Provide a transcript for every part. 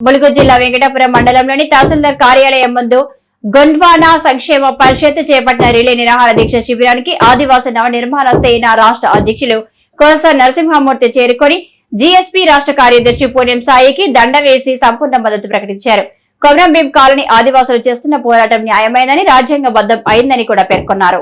ములుగు జిల్లా వెంకటాపురం మండలంలోని తహసీల్దార్ కార్యాలయం ముందు గొండ్వానా సంక్షేమ పరిషత్ చేపట్టిన రిలే నిరాహార దీక్ష శిబిరానికి ఆదివాసీ నవ నిర్మాణ సేన రాష్ట్ర అధ్యక్షులు కోస నరసింహమూర్తి చేరుకొని జీఎస్పీ రాష్ట్ర కార్యదర్శి పూణ్యం సాయికి దండ వేసి సంపూర్ణ మద్దతు ప్రకటించారు. కొమరంభీం కాలనీ ఆదివాసులు చేస్తున్న పోరాటం న్యాయమైందని రాజ్యాంగబద్ధం అయిందని కూడా పేర్కొన్నారు.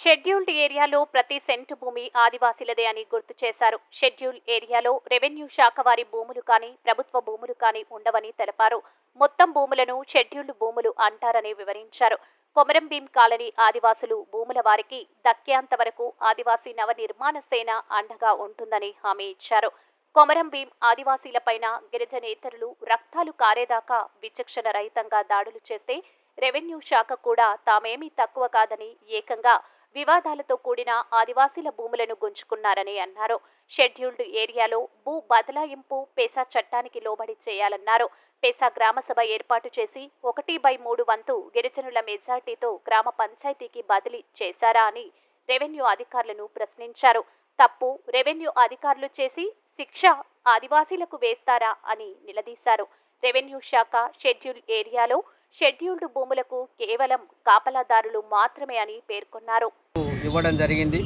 షెడ్యూల్డ్ ఏరియాలో ప్రతి సెంటు భూమి ఆదివాసీలదే అని గుర్తు చేశారు. షెడ్యూల్ ఏరియాలో రెవెన్యూ శాఖ వారి భూములు కానీ ప్రభుత్వ భూములు కానీ ఉండవని తెలిపారు. మొత్తం భూములను షెడ్యూల్డ్ భూములు అంటారని వివరించారు. కొమరం భీం కాలనీ ఆదివాసులు భూముల వారికి దక్కేంత వరకు ఆదివాసీ నవ నిర్మాణ సేన అండగా ఉంటుందని హామీ ఇచ్చారు. కొమరం భీం ఆదివాసీలపైన గిరిజనేతరులు రక్తాలు కారేదాకా విచక్షణ రహితంగా దాడులు చేస్తే రెవెన్యూ శాఖ కూడా తామేమీ తక్కువ కాదని ఏకంగా వివాదాలతో కూడిన ఆదివాసీల భూములను గుంజుకున్నారని అన్నారు. షెడ్యూల్డ్ ఏరియాలో భూ బదలాయింపు పేసా చట్టానికి లోబడి చేయాలన్నారు. పేసా గ్రామసభ ఏర్పాటు చేసి ఒకటి బై మూడు వంతు గిరిజనుల మెజార్టీతో గ్రామ పంచాయతీకి బదిలీ చేశారా అని రెవెన్యూ అధికారులను ప్రశ్నించారు. తప్పు రెవెన్యూ అధికారులు చేసి శిక్ష ఆదివాసీలకు వేస్తారా అని నిలదీశారు. రెవెన్యూ శాఖ షెడ్యూల్ ఏరియాలో షెడ్యూల్డ్ భూములకు కేవలం కాపలాదారులు మాత్రమే అని పేర్కొన్నారు. ఇవ్వడం జరిగింది.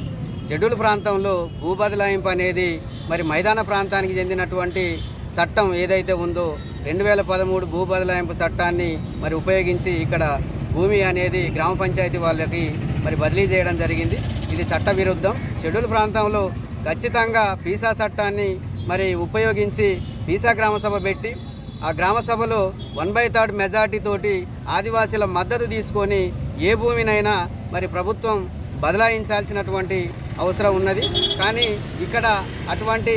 షెడ్యూల్ ప్రాంతంలో భూ బదలాయింపు అనేది మరి మైదాన ప్రాంతానికి చెందినటువంటి చట్టం ఏదైతే ఉందో రెండు వేల పదమూడు భూ బదలాయింపు చట్టాన్ని మరి ఉపయోగించి ఇక్కడ భూమి అనేది గ్రామ పంచాయతీ వాళ్ళకి మరి బదిలీ చేయడం జరిగింది. ఇది చట్ట విరుద్ధం. షెడ్యూల్ ప్రాంతంలో ఖచ్చితంగా పీసా చట్టాన్ని మరి ఉపయోగించి పీసా గ్రామ సభ పెట్టి ఆ గ్రామ సభలో వన్ బై థర్డ్ మెజార్టీతోటి ఆదివాసీల మద్దతు తీసుకొని ఏ భూమినైనా మరి ప్రభుత్వం బదలాయించాల్సినటువంటి అవసరం ఉన్నది. కానీ ఇక్కడ అటువంటి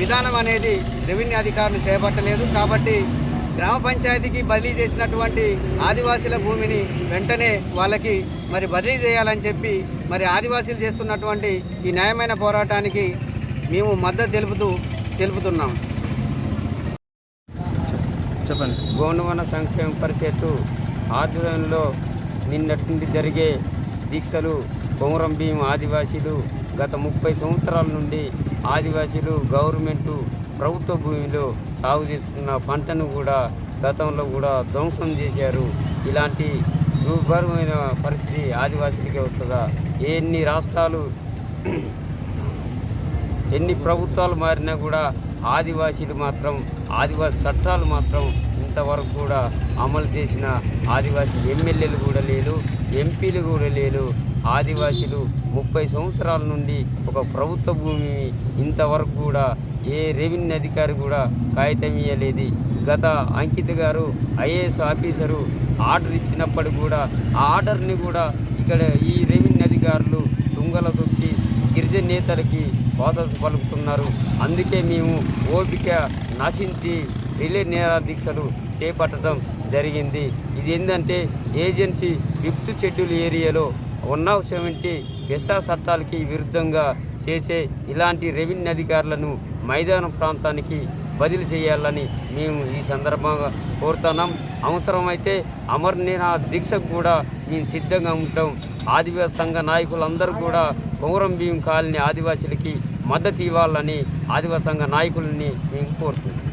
విధానం అనేది రెవెన్యూ అధికారులు చేపట్టలేదు. కాబట్టి గ్రామ పంచాయతీకి బదిలీ చేసినటువంటి ఆదివాసీల భూమిని వెంటనే వాళ్ళకి మరి బదిలీ చేయాలని చెప్పి మరి ఆదివాసీలు చేస్తున్నటువంటి ఈ న్యాయమైన పోరాటానికి మేము మద్దతు తెలుపుతూ తెలుపుతున్నాం. చెప్పండి. గోండవన సంక్షేమ పరిషత్తు ఆధ్వర్యంలో నిన్నటి నుండి జరిగే దీక్షలు కొమరం భీం ఆదివాసీలు గత ముప్పై సంవత్సరాల నుండి ఆదివాసీలు గవర్నమెంటు ప్రభుత్వ భూమిలో సాగు చేస్తున్న పంటను కూడా గతంలో కూడా ధ్వంసం చేశారు. ఇలాంటి దుర్భరమైన పరిస్థితి ఆదివాసీలకే వస్తుందా? ఎన్ని రాష్ట్రాలు ఎన్ని ప్రభుత్వాలు మారినా కూడా ఆదివాసీలు మాత్రం ఆదివాసీ చట్టాలు మాత్రం ఇంతవరకు కూడా అమలు చేసిన ఆదివాసీ ఎమ్మెల్యేలు కూడా లేరు ఎంపీలు కూడా లేరు. ఆదివాసీలు ముప్పై సంవత్సరాల నుండి ఒక ప్రభుత్వ భూమి ఇంతవరకు కూడా ఏ రెవెన్యూ అధికారి కూడా కాగితం ఇవ్వలేదు గత అంకిత్ గారు ఐఏఎస్ ఆఫీసరు ఆర్డర్ ఇచ్చినప్పటికి కూడా ఆ ఆర్డర్ని కూడా ఇక్కడ ఈ రెవెన్యూ అధికారులు దొంగల తొక్కి గిరిజన నేతలకి కోతలు పలుకుతున్నారు. అందుకే మేము ఓపిక నశించి రిలే నేర దీక్షలు చేపట్టడం జరిగింది. ఇది ఏంటంటే ఏజెన్సీ ఫిఫ్త్ షెడ్యూల్ ఏరియాలో వన్ ఆఫ్ సెవెంటీ వెసా చట్టాలకి విరుద్ధంగా చేసే ఇలాంటి రెవెన్యూ అధికారులను మైదాన ప్రాంతానికి బదిలీ చేయాలని మేము ఈ సందర్భంగా కోరుతున్నాం. అవసరమైతే అమర్నేన దీక్షకు కూడా మేము సిద్ధంగా ఉంటాం. ఆదివాసీ సంఘ నాయకులందరూ కూడా కొమరం భీం కాలనీ ఆదివాసీలకి మద్దతు ఇవ్వాలని ఆదివాసీ సంఘ నాయకులని మేము కోరుతున్నాం